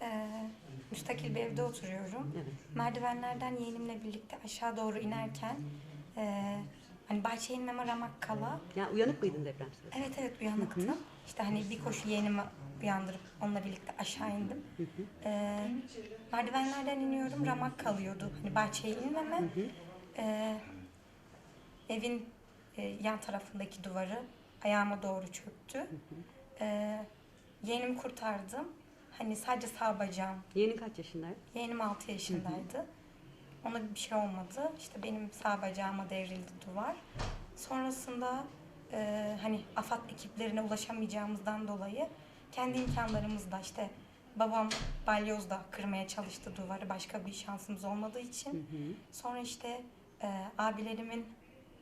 Ee, müstakil bir evde oturuyorum. Merdivenlerden yeğenimle birlikte aşağı doğru inerken e, hani bahçe inmeme ramak kala. Ya uyanık mıydın deprem sırasında? Evet evet uyanıktım. İşte hani bir koşu yeğenimi uyandırıp onunla birlikte aşağı indim. E, merdivenlerden iniyorum ramak kalıyordu. Hani bahçeye inmeme. E, evin e, yan tarafındaki duvarı ayağıma doğru çöktü. Ee, yeğenimi kurtardım. Hani sadece sağ bacağım. Yeğenin kaç yaşındaydı? Yeğenim 6 yaşındaydı. Ona bir şey olmadı. İşte benim sağ bacağıma devrildi duvar. Sonrasında e, hani AFAD ekiplerine ulaşamayacağımızdan dolayı kendi imkanlarımızla işte babam balyozla kırmaya çalıştı duvarı. Başka bir şansımız olmadığı için. Sonra işte e, abilerimin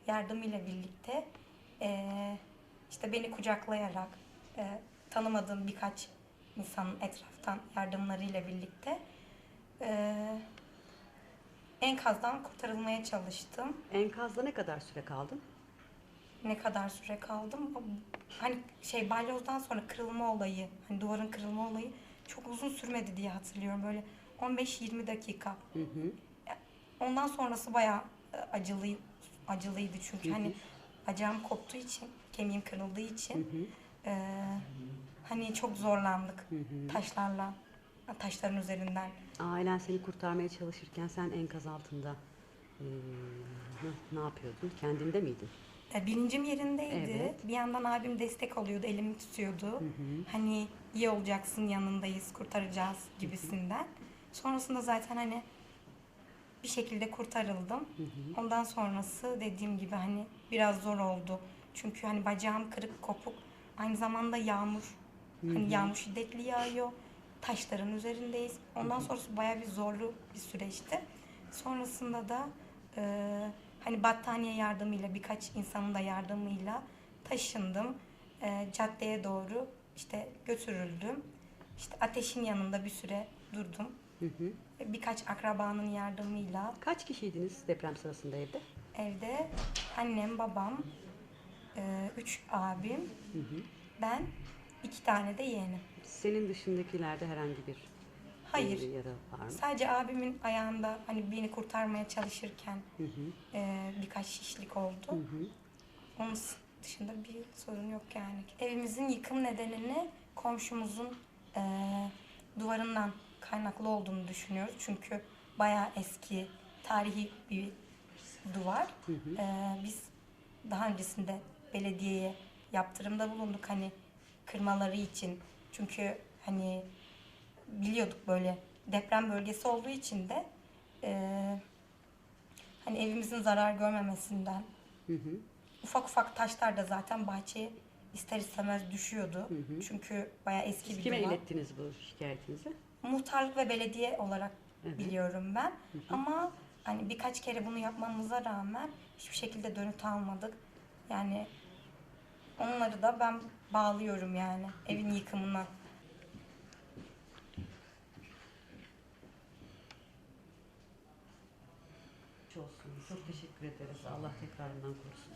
yardımıyla birlikte e, işte beni kucaklayarak e, tanımadığım birkaç insanın etraftan yardımlarıyla birlikte e, enkazdan kurtarılmaya çalıştım. Enkazda ne kadar süre kaldın? Ne kadar süre kaldım? Hani şey balyozdan sonra kırılma olayı, hani duvarın kırılma olayı çok uzun sürmedi diye hatırlıyorum. Böyle 15-20 dakika. Hı hı. Ondan sonrası bayağı e, acılı acılıydı çünkü hani bacağım koptuğu için, kemiğim kırıldığı için e, hani çok zorlandık taşlarla, taşların üzerinden. Ailen seni kurtarmaya çalışırken sen enkaz altında eee, ne, yapıyordun? Kendinde miydin? E, Bilincim yerindeydi. Evet. Bir yandan abim destek oluyordu, elimi tutuyordu. Hani iyi olacaksın, yanındayız, kurtaracağız gibisinden. Sonrasında zaten hani bir şekilde kurtarıldım. Ondan sonrası dediğim gibi hani biraz zor oldu. Çünkü hani bacağım kırık, kopuk. Aynı zamanda yağmur. Hani yağmur şiddetli yağıyor. Taşların üzerindeyiz. Ondan sonrası bayağı bir zorlu bir süreçti. Sonrasında da e, hani battaniye yardımıyla birkaç insanın da yardımıyla taşındım. E, caddeye doğru işte götürüldüm. İşte ateşin yanında bir süre durdum. Hı hı. Birkaç akrabanın yardımıyla Kaç kişiydiniz deprem sırasında evde? evde annem, babam, e, üç abim, ben, iki tane de yeğenim. Senin dışındakilerde herhangi bir Hayır. yara var mı? Sadece abimin ayağında hani beni kurtarmaya çalışırken Hı hı. e, birkaç şişlik oldu. Hı hı. Onun dışında bir sorun yok yani. Evimizin yıkım nedenini komşumuzun e, duvarından kaynaklı olduğunu düşünüyoruz. Çünkü bayağı eski, tarihi bir duvar. E, biz daha öncesinde belediyeye yaptırımda bulunduk hani kırmaları için. Çünkü hani biliyorduk böyle deprem bölgesi olduğu için de e, hani evimizin zarar görmemesinden Hı hı. ufak ufak taşlar da zaten bahçeye ister istemez düşüyordu. Çünkü bayağı eski Siz bir kime duvar. ilettiniz bu şikayetinizi? Muhtarlık ve belediye olarak biliyorum ben. Ama hani birkaç kere bunu yapmamıza rağmen hiçbir şekilde dönüt almadık. Yani onları da ben bağlıyorum yani evin yıkımına. Çok teşekkür ederiz. Allah tekrarından korusun.